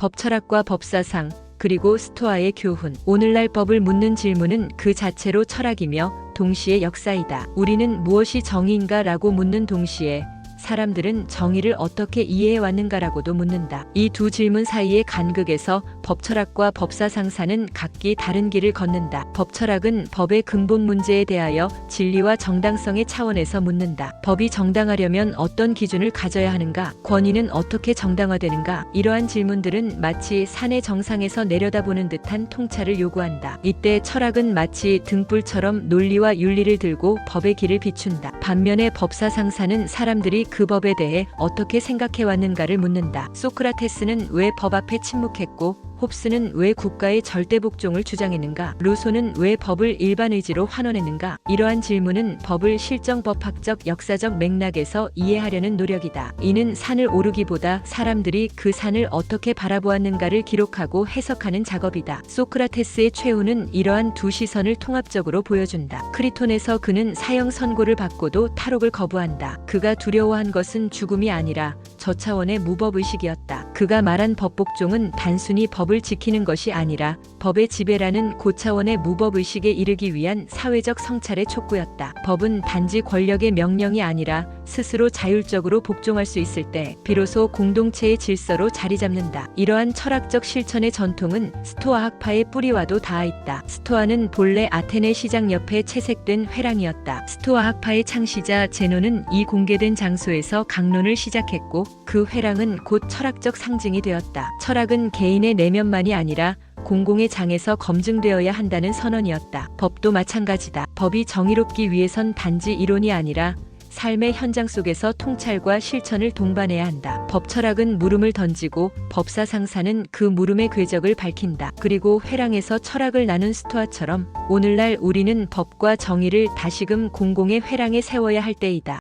법 철학과 법사상, 그리고 스토아의 교훈. 오늘날 법을 묻는 질문은 그 자체로 철학이며 동시에 역사이다. 우리는 무엇이 정의인가 라고 묻는 동시에 사람들은 정의를 어떻게 이해해 왔는가라고도 묻는다. 이 두 질문 사이의 간극에서 법철학과 법사상사는 각기 다른 길을 걷는다. 법철학은 법의 근본 문제에 대하여 진리와 정당성의 차원에서 묻는다. 법이 정당하려면 어떤 기준을 가져야 하는가? 권위는 어떻게 정당화되는가? 이러한 질문들은 마치 산의 정상에서 내려다보는 듯한 통찰을 요구한다. 이때 철학은 마치 등불처럼 논리와 윤리를 들고 법의 길을 비춘다. 반면에 법사상사는 사람들이 그 법에 대해 어떻게 생각해 왔는가를 묻는다. 소크라테스는 왜 법 앞에 침묵했고 홉스는 왜 국가의 절대 복종을 주장했는가? 루소는 왜 법을 일반 의지로 환원했는가? 이러한 질문은 법을 실정법학적 역사적 맥락에서 이해하려는 노력이다. 이는 산을 오르기보다 사람들이 그 산을 어떻게 바라보았는가를 기록하고 해석하는 작업이다. 소크라테스의 최후는 이러한 두 시선을 통합적으로 보여준다. 크리톤에서 그는 사형 선고를 받고도 탈옥을 거부한다. 그가 두려워한 것은 죽음이 아니라 저 차원의 무법의식이었다. 그가 말한 법복종은 단순히 법을 지키는 것이 아니라 법의 지배라는 고차원의 무법의식에 이르기 위한 사회적 성찰의 촉구였다. 법은 단지 권력의 명령이 아니라 스스로 자율적으로 복종할 수 있을 때 비로소 공동체의 질서로 자리 잡는다. 이러한 철학적 실천의 전통은 스토아 학파의 뿌리와도 닿아 있다. 스토아는 본래 아테네 시장 옆에 채색된 회랑이었다. 스토아 학파의 창시자 제노는 이 공개된 장소에서 강론을 시작했고 그 회랑은 곧 철학적 상징이 되었다. 철학은 개인의 내면만이 아니라 공공의 장에서 검증되어야 한다는 선언이었다. 법도 마찬가지다. 법이 정의롭기 위해선 단지 이론이 아니라 삶의 현장 속에서 통찰과 실천을 동반해야 한다. 법철학은 물음을 던지고 법사상사는 그 물음의 궤적을 밝힌다. 그리고 회랑에서 철학을 나눈 스토아처럼 오늘날 우리는 법과 정의를 다시금 공공의 회랑에 세워야 할 때이다.